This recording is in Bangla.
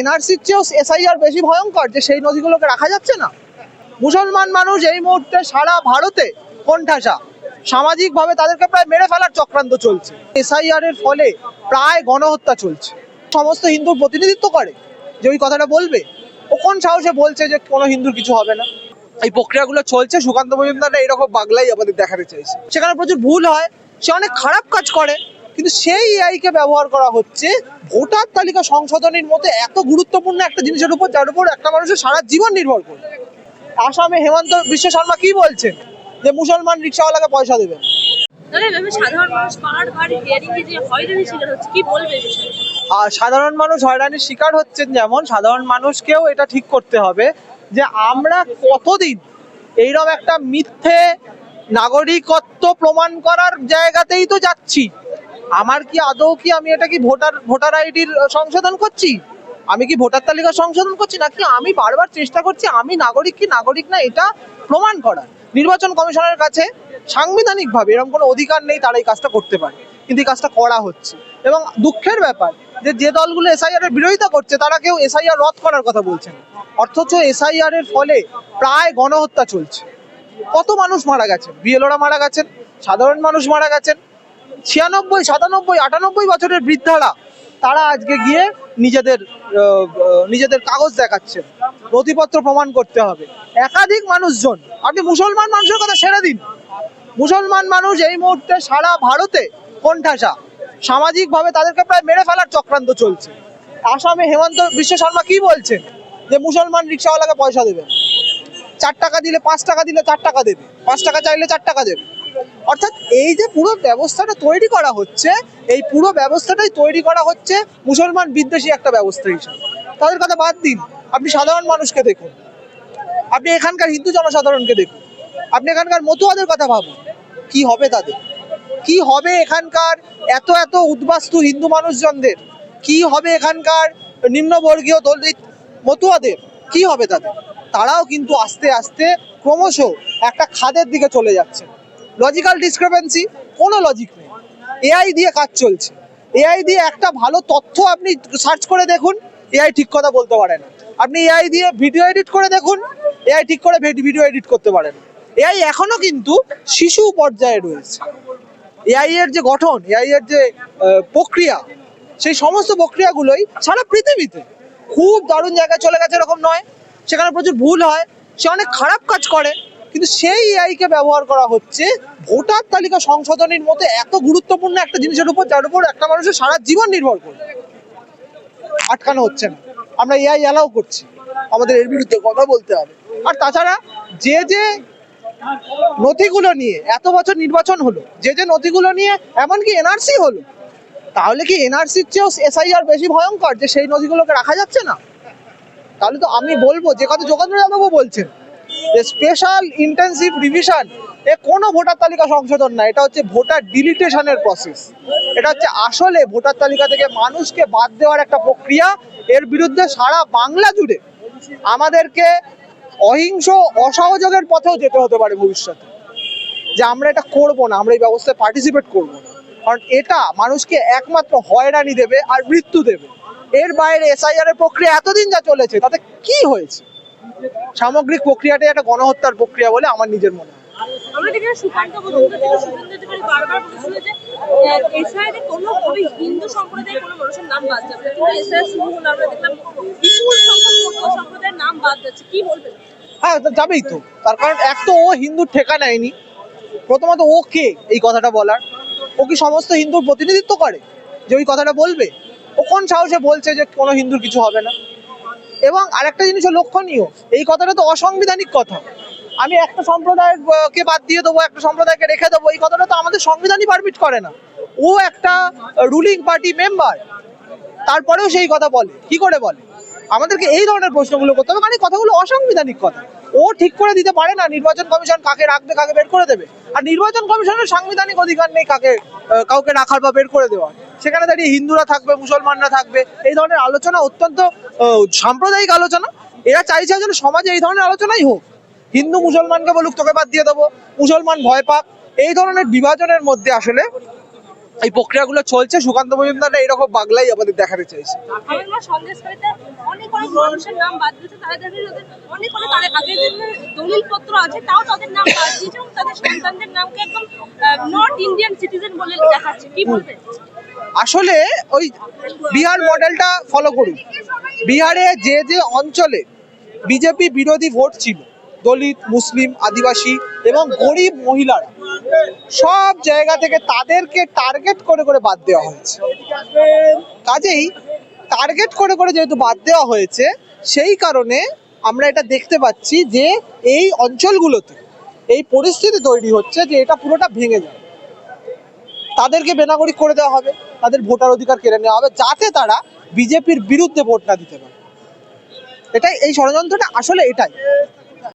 এনআরসির চেয়েও এসআইআর বেশি ভয়ঙ্কর যে সেই নদীগুলোকে রাখা যাচ্ছে না। মুসলমান মানুষ এই মুহূর্তে সারা ভারতে সামাজিকভাবে তাদেরকে প্রায় মেরে ফেলার চক্রান্ত চলছে। এসআইআর এর ফলে প্রায় গণহত্যা চলছে। সমস্ত হিন্দুর প্রতিনিধিত্ব করে যে ওই কথাটা বলবে। ও কোন সাহসে বলছে যে কোনো হিন্দুর কিছু হবে না? এই প্রক্রিয়াগুলো চলছে, সুকান্ত মজুমদার এরকম বাংলাই আমাদের দেখাতে চাইছে। সেখানে প্রচুর ভুল হয়, সে অনেক খারাপ কাজ করে। কিন্তু সেই এআই কে ব্যবহার করা হচ্ছে। ভোটার তালিকা সংশোধনের মতো এত গুরুত্বপূর্ণ একটা জিনিসের উপর যার উপর একটা মানুষের সারা জীবন নির্ভর করে আসামে হেমন্ত বিশ্ব শর্মা কি বলছেন? যে মুসলমান রিক্সাওয়ালাকে পয়সা দেবে। না। তাহলে এভাবে সাধারণ মানুষ বারবার হিয়ারিং এ যে হয়রানির শিকার হচ্ছে কি বলবে এই বিষয়ে? আর সাধারণ মানুষ হয়রানির শিকার হচ্ছেন যেমন সাধারণ মানুষকেও এটা ঠিক করতে হবে যে আমরা কতদিন এইরকম একটা মিথ্যে নাগরিকত্ব প্রমাণ করার জায়গাতেই তো যাচ্ছি। আমার কি আদৌ কি আমি এটা কি ভোটার ভোটার আইডির সংশোধন করছি? আমি কি ভোটার তালিকা সংশোধন করছি? নাকি আমি বারবার চেষ্টা করছি আমি নাগরিক কি নাগরিক না এটা প্রমাণ করা নির্বাচন কমিশনের কাছে সাংবিধানিকভাবে এরকম কোনো অধিকার নেই, তারা এই কাজটা করতে পারে। কিন্তু এই কাজটা করা হচ্ছে। এবং দুঃখের ব্যাপার যে যে দলগুলো এসআইআর এর বিরোধিতা করছে, তারা কেউ এসআইআর রদ করার কথা বলছে না। অথচ এসআইআর এর ফলে প্রায় গণহত্যা চলছে। কত মানুষ মারা গেছেন? বিএলওরা মারা গেছেন, সাধারণ মানুষ মারা গেছেন ছিয়ানব্বই, সাতানব্বই, আটানব্বই বছরের বৃদ্ধারা তারা আজকে গিয়ে নিজেদের নিজেদের কাগজ দেখাচ্ছেন। নথিপত্র প্রমাণ করতে হবে। একাধিক মানুষজন, আপনি মুসলমান মানুষের কথা ছেড়ে দিন। মুসলমান মানুষ এই মুহূর্তে সারা ভারতে কোণঠাসা। সামাজিকভাবে তাদেরকে প্রায় মেরে ফেলার চক্রান্ত চলছে। আসামে হেমন্ত বিশ্ব শর্মা কি বলছেন? যে মুসলমান রিক্সাওয়ালাকে পয়সা দেবে। চার টাকা দিলে পাঁচ টাকা দিলে চার টাকা দেবে। পাঁচ টাকা চাইলে চার টাকা দেবে। অর্থাৎ এই যে পুরো ব্যবস্থাটা তৈরি করা হচ্ছে, এই পুরো ব্যবস্থাটাই তৈরি করা হচ্ছে মুসলমান বিদ্বেষী একটা ব্যবস্থা হিসেবে। তাদের কথা বাদ দিন। আপনি সাধারণ মানুষকে দেখুন। আপনি এখানকার হিন্দু জনসাধারণকে দেখুন। আপনি এখানকার মতুয়াদের কথা ভাবুন। কি হবে তাদের? কি হবে এখানকার এত এত উদ্বাস্তু হিন্দু মানুষজনদের? কি হবে এখানকার নিম্নবর্গীয় দলিত মতুয়াদের? কি হবে তাদের? তারাও কিন্তু আস্তে আস্তে ক্রমশ একটা খাদের দিকে চলে যাচ্ছে। লজিক্যাল ডিসক্রিপেন্সি কোনো লজিক নেই। এআই দিয়ে কাজ চলছে। এআই দিয়ে একটা ভালো তথ্য আপনি সার্চ করে দেখুন এআই ঠিক কথা বলতে পারে না। আপনি এআই দিয়ে ভিডিও এডিট করে দেখুন এআই ঠিক করে ভিডিও এডিট করতে পারে না। এআই এখনও কিন্তু শিশু পর্যায়ে রয়েছে। এআই এর যে গঠন এআই এর যে প্রক্রিয়া, সেই সমস্ত প্রক্রিয়াগুলোই সারা পৃথিবীতে খুব দারুণ জায়গায় চলে গেছে, এরকম নয়। সেখানে প্রচুর ভুল হয়, সে অনেক খারাপ কাজ করে কিন্তু সেই এআই কে ব্যবহার করা হচ্ছে, ভোটার তালিকা সংশোধনের মতো এত গুরুত্বপূর্ণ একটা জিনিসের উপর, যার উপর একটা মানুষের সারা জীবন নির্ভর করে আটকানো হচ্ছে না। আমরা এআই অ্যালাউ করছি। আমাদের এর বিরুদ্ধে কথা বলতে হবে। আর তাছাড়া যে যে নথিগুলো নিয়ে এত বছর নির্বাচন হলো, যে যে নথিগুলো নিয়ে এমনকি এনআরসি হলো, তাহলে কি এনআরসির চেয়েও এসআইআর বেশি ভয়ঙ্কর যে সেই নথিগুলোকে রাখা যাচ্ছে না? তাহলে তো আমি বলব, যে কথা যোগেন্দ্র যাদবও বলছেন যে স্পেশাল ইন্টেন্সিভ রিভিশন এ কোনো ভোটার তালিকা সংশোধন না, এটা হচ্ছে ভোটার ডিলিটেশনের প্রসেস এটা হচ্ছে আসলে ভোটার তালিকা থেকে মানুষকে বাদ দেওয়ার একটা প্রক্রিয়া। এর বিরুদ্ধে সারা বাংলা জুড়ে আমাদেরকে অহিংস, অসহযোগের পথেও যেতে হতে পারে ভবিষ্যতে। যে আমরা এটা করব না, আমরা এই ব্যবস্থায় পার্টিসিপেট করব কারণ এটা মানুষকে একমাত্র হয়রানি দেবে আর মৃত্যু দেবে। এর বাইরে এসআইআর এর প্রক্রিয়া এতদিন যা চলেছে, তাতে কি হয়েছে? সামগ্রিক প্রক্রিয়াটাই একটা গণহত্যার প্রক্রিয়া বলে আমার নিজের মনে হয়। আমরা দেখলাম সুকান্ত মজুমদার থেকে সুরেন্দ্র অধিকারী বারবার বলেছিল যে এসআইআর কোনো ওই হিন্দু সম্প্রদায়ের কোনো মানুষের নাম বাদ যাবে কিন্তু এসআইআর শুরু হলো আমরা দেখলাম বিপুল সংখ্যক সম্প্রদায়ের নাম বাদ যাচ্ছে। কি বলবেন? হ্যাঁ যাবেই তো। তার কারণ এক তো ও হিন্দুর ঠেকা নেয়নি। প্রথমত ও কে এই কথাটা বলার? ও কি সমস্ত হিন্দুর প্রতিনিধিত্ব করে যে ওই কথাটা বলবে? ও কোন সাহসে বলছে যে কোনো হিন্দুর কিছু হবে না? এবং আরেকটা জিনিস লক্ষণীয়, এই কথাটা তো অসাংবিধানিক কথা। আমি একটা সম্প্রদায়ের কে বাদ দিয়ে দেবো, একটা সম্প্রদায়কে রেখে দেবো, এই কথাটা তো আমাদের সংবিধানই পারমিট করে না। ও একটা রুলিং পার্টি মেম্বার তারপরেও সেই কথা বলে। কি করে বলে? আমাদেরকে এই ধরনের প্রশ্নগুলো করতে হবে কারণ এই কথাগুলো অসাংবিধানিক কথা। ও ঠিক করে দিতে পারে না, নির্বাচন কমিশন কাকে রাখবে, কাকে বের করে দেবে। আর নির্বাচন কমিশনের সাংবিধানিক অধিকার নেই কাকে কাউকে রাখার বা বের করে দেওয়ার। সেখানে দাঁড়িয়ে হিন্দুরা থাকবে, মুসলমানরা থাকবে, এই ধরনের আলোচনা অত্যন্ত সাম্প্রদায়িক আলোচনা। এরা চাইছে যেন সমাজে এই ধরনের আলোচনাই হোক। হিন্দু মুসলমানকে বলুক, তোকে বাদ দিয়ে দেবো। মুসলমান ভয় পাক। এই ধরনের বিভাজনের মধ্যে আসলে এই প্রক্রিয়াগুলো চলছে। সুকান্ত মজুমদার এইরকম বাংলাই আমাদের দেখাতে চাইছে। আসলে ওই বিহার মডেলটা ফলো করুন। বিহারে যে যে অঞ্চলে বিজেপি বিরোধী ভোট ছিল, দলিত, মুসলিম, আদিবাসী এবং গরিব মহিলারা, সব জায়গা থেকে তাদেরকে টার্গেট করে করে বাদ দেওয়া হয়েছে। কাজেই টার্গেট করে করে যেহেতু বাদ দেওয়া হয়েছে, সেই কারণে আমরা এটা দেখতে পাচ্ছি যে এই অঞ্চলগুলোতে এই পরিস্থিতি তৈরি হচ্ছে যে এটা পুরোটা ভেঙে যায় তাদেরকে বেনাগরিক করে দেওয়া হবে, তাদের ভোটার অধিকার কেড়ে নেওয়া হবে, যাতে তারা বিজেপির বিরুদ্ধে ভোট না দিতে পারে। এটাই, এই ষড়যন্ত্রটা আসলে এটাই।